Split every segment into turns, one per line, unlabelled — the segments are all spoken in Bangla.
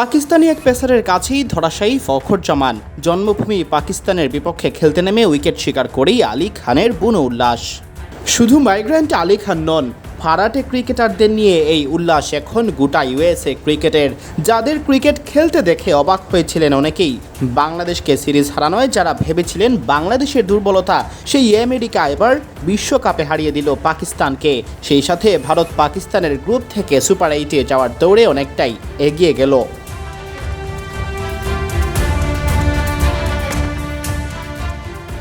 পাকিস্তানি এক পেসারের কাছেই ধরাশায়ী ফখর জামান। জন্মভূমি পাকিস্তানের বিপক্ষে খেলতে নেমে উইকেট শিকার করেই আলী খানের বুনো উল্লাস। শুধু মাইগ্রেন্ট আলী খান নন ফারাটে ক্রিকেটারদের নিয়ে এই উল্লাস এখন গোটা ইউএসএ ক্রিকেটের। যাদের ক্রিকেট খেলতে দেখে অবাক হয়েছিলেন অনেকেই। বাংলাদেশকে সিরিজ হারানোয় যারা ভেবেছিলেন বাংলাদেশের দুর্বলতা, সেই আমেরিকা এবার বিশ্বকাপে হারিয়ে দিল পাকিস্তানকে। সেই সাথে ভারত পাকিস্তানের গ্রুপ থেকে সুপার এইটে যাওয়ার দৌড়ে অনেকটাই এগিয়ে গেল।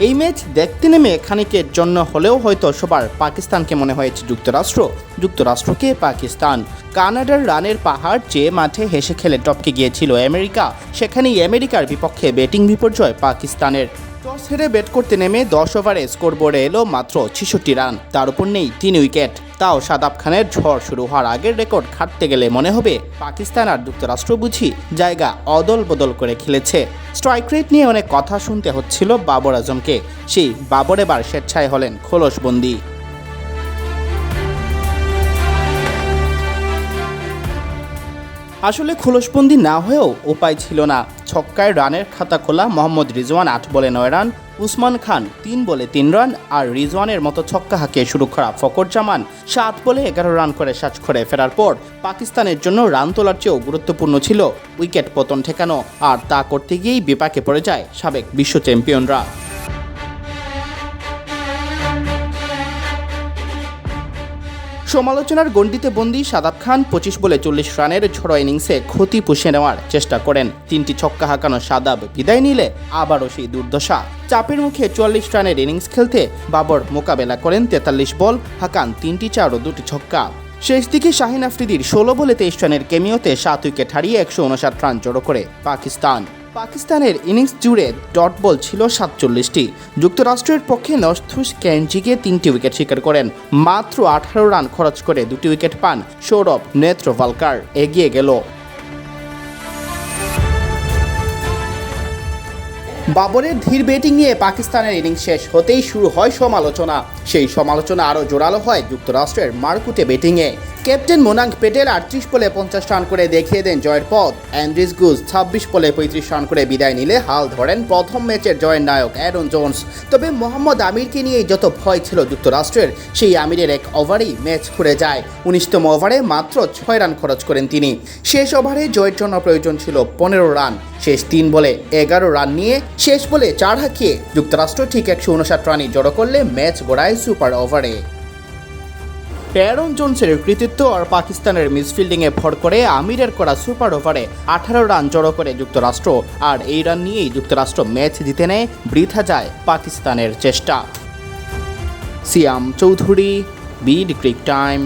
এই ম্যাচ দেখতে নেমে খানিকের জন্য হলেও হয়তো সবার পাকিস্তানকে মনে হয়েছে যুক্তরাষ্ট্র। যুক্তরাষ্ট্রকে পাকিস্তান। কানাডার রানের পাহাড় যে মাঠে হেসে খেলে টপকে গিয়েছিল আমেরিকা, সেখানেই আমেরিকার বিপক্ষে ব্যাটিং বিপর্যয় পাকিস্তানের। টস হেরে ব্যাট করতে নেমে দশ ওভারে স্কোরবোর্ডে এলো মাত্র ছেষট্টি রান। তার উপর নেই তিন উইকেট। তাও সাদাব খানের ঝড় শুরু হওয়ার আগের রেকর্ড খাটতে গেলে মনে হবে পাকিস্তান আর যুক্তরাষ্ট্র বুঝি জায়গা অদল বদল করে খেলেছে। স্ট্রাইক রেট নিয়ে অনেক কথা শুনতে হচ্ছিল বাবর আজমকে। সেই বাবর এবার স্বেচ্ছায় হলেন খোলসবন্দি আসলে খোলসবন্দি না হয়েও উপায় ছিল না। ছক্কায় রানের খাতা খোলা মোহাম্মদ রিজওয়ান আট বলে নয় রান, উসমান খান তিন বলে তিন রান, আর রিজওয়ানের মতো ছক্কা হাঁকিয়ে শুরু করা ফকর জামান সাত বলে এগারো রান করে সাজ করে ফেরার পর পাকিস্তানের জন্য রান তোলার চেয়েও গুরুত্বপূর্ণ ছিল উইকেট পতন ঠেকানো, আর তা করতে গিয়েই বিপাকে পড়ে যায় সাবেক বিশ্ব চ্যাম্পিয়নরা। সমালোচনার গণ্ডিতে বন্দি সাদাব খান পঁচিশ বলে চল্লিশ রানের ঝড়ো ইনিংসে ক্ষতি পুষে নেওয়ার চেষ্টা করেন। তিনটি ছক্কা হাঁকানো সাদাব বিদায় নিলে আবারও সেই দুর্দশা। চাপের মুখে চুয়াল্লিশ রানের ইনিংস খেলতে বাবর মোকাবেলা করেন তেতাল্লিশ বল, হাঁকান তিনটি চার ও দুটি ছক্কা। শেষ দিকে শাহিন আফ্রিদির ষোলো বলে তেইশ রানের কেমিওতে সাত উইকেট হারিয়ে একশো উনষাট রান জড়ো করে পাকিস্তান। পাকিস্তানের ইনিংস জুড়ে ডট বল ছিল সাতচল্লিশটি। যুক্তরাষ্ট্রের পক্ষে নস্থুস ক্যানজিকে তিনটি উইকেট শিকার করেন। মাত্র আঠারো রান খরচ করে দুটি উইকেট পান সৌরভ নেত্রভালকার। এগিয়ে গেল। বাবরের ধীর ব্যাটিং নিয়ে পাকিস্তানের ইনিংস শেষ হতেই শুরু হয় সমালোচনা। সেই সমালোচনা আরও জোরালো হয় যুক্তরাষ্ট্রের মারকুটে ব্যাটিংয়ে ক্যাপ্টেন মোনাঙ্ক পেটেল আটত্রিশ বলে পঞ্চাশ রান করে দেখিয়ে দেন জয়ের পথ। অ্যান্ড্রিস গুজ ছাব্বিশ বলে পঁয়ত্রিশ রান করে বিদায় নিলে হাল ধরেন প্রথম ম্যাচের জয়ের নায়ক অ্যারন জোন্স। তবে মোহাম্মদ আমিরকে নিয়েই যত ভয় ছিল যুক্তরাষ্ট্রের, সেই আমিরের এক ওভারেই ম্যাচ ঘুরে যায়। উনিশতম ওভারে মাত্র ছয় রান খরচ করেন তিনি। শেষ ওভারে জয়ের জন্য প্রয়োজন ছিল পনেরো রান। শেষ তিন বলে এগারো রান নিয়ে শেষ বলে চার হাঁকিয়ে যুক্তরাষ্ট্র ঠিক একশো উনষাট রানে জড়ো করলে ম্যাচ গড়ায় সুপার ওভারে। প্যারন জোনসের কৃতিত্ব আর পাকিস্তানের মিসফিল্ডিংয়ে ভর করে আমিরের করা সুপার ওভারে আঠারো রান জড়ো করে যুক্তরাষ্ট্র, আর এই রান নিয়েই যুক্তরাষ্ট্র ম্যাচ জিতে নেয় বৃথা যায় পাকিস্তানের চেষ্টা। Siam Chowdhury, BD cric time.